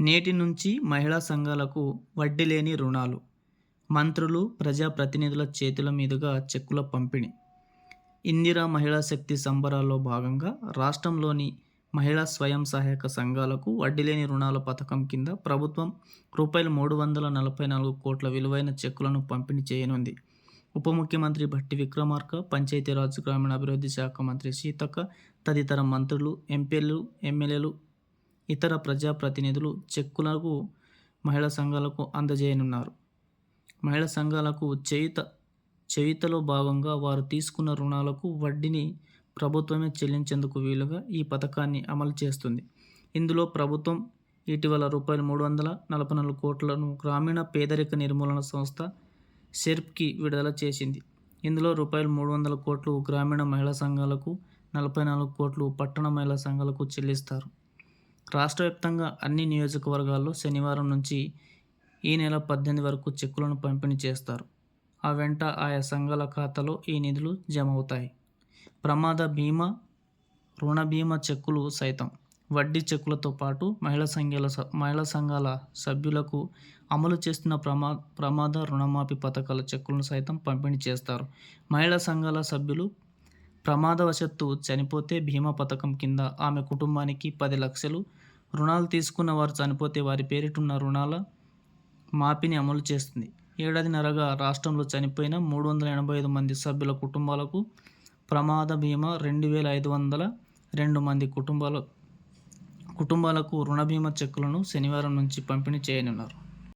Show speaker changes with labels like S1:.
S1: నేటి నుంచి మహిళా సంఘాలకు వడ్డీ లేని రుణాలు. మంత్రులు ప్రజాప్రతినిధుల చేతుల మీదుగా చెక్కుల పంపిణీ. ఇందిరా మహిళా శక్తి సంబరాల్లో భాగంగా రాష్ట్రంలోని మహిళా స్వయం సహాయక సంఘాలకు వడ్డీ లేని రుణాల పథకం కింద ప్రభుత్వం రూపాయలు మూడు వందల నలభై నాలుగు కోట్ల విలువైన చెక్కులను పంపిణీ చేయనుంది. ఉప ముఖ్యమంత్రి భట్టి విక్రమార్క పంచాయతీరాజ్ గ్రామీణాభివృద్ధి శాఖ మంత్రి సీతక్క తదితర మంత్రులు ఎంపీలు ఎమ్మెల్యేలు ఇతర ప్రజాప్రతినిధులు చెక్కులకు మహిళా సంఘాలకు అందజేయనున్నారు. మహిళా సంఘాలకు చేయుత చేయుతలో భాగంగా వారు తీసుకున్న రుణాలకు వడ్డీని ప్రభుత్వమే చెల్లించేందుకు వీలుగా ఈ పథకాన్ని అమలు చేస్తుంది. ఇందులో ప్రభుత్వం ఇటీవల రూపాయలు మూడు వందల నలభై నాలుగు కోట్లను గ్రామీణ పేదరిక నిర్మూలన సంస్థ సెర్ప్కి విడుదల చేసింది. ఇందులో రూపాయలు మూడు వందల కోట్లు గ్రామీణ మహిళా సంఘాలకు నలభై నాలుగు కోట్లు పట్టణ మహిళా సంఘాలకు చెల్లిస్తారు. రాష్ట్ర వ్యాప్తంగా అన్ని నియోజకవర్గాల్లో శనివారం నుంచి ఈ నెల పద్దెనిమిది వరకు చెక్కులను పంపిణీ చేస్తారు. ఆ వెంట ఆయా సంఘాల ఖాతాలో ఈ నిధులు జమ అవుతాయి ప్రమాద బీమా రుణ బీమా చెక్కులు సైతం వడ్డీ చెక్కులతో పాటు మహిళా సంఘాల మహిళా సంఘాల సభ్యులకు అమలు చేస్తున్న ప్రమా ప్రమాద రుణమాఫీ పథకాల చెక్కులను సైతం పంపిణీ చేస్తారు. మహిళా సంఘాల సభ్యులు ప్రమాదవశత్తు చనిపోతే బీమా పథకం కింద ఆమె కుటుంబానికి పది లక్షలు. రుణాలు తీసుకున్న వారు చనిపోతే వారి పేరిటున్న రుణాల మాఫీని అమలు చేస్తుంది. ఏడాదిన్నరగా రాష్ట్రంలో చనిపోయిన మూడు వందల ఎనభై ఐదు మంది సభ్యుల కుటుంబాలకు ప్రమాద బీమా రెండు వేల ఐదు వందల రెండు మంది కుటుంబాల కుటుంబాలకు రుణ బీమా చెక్కులను శనివారం నుంచి పంపిణీ చేయనున్నారు.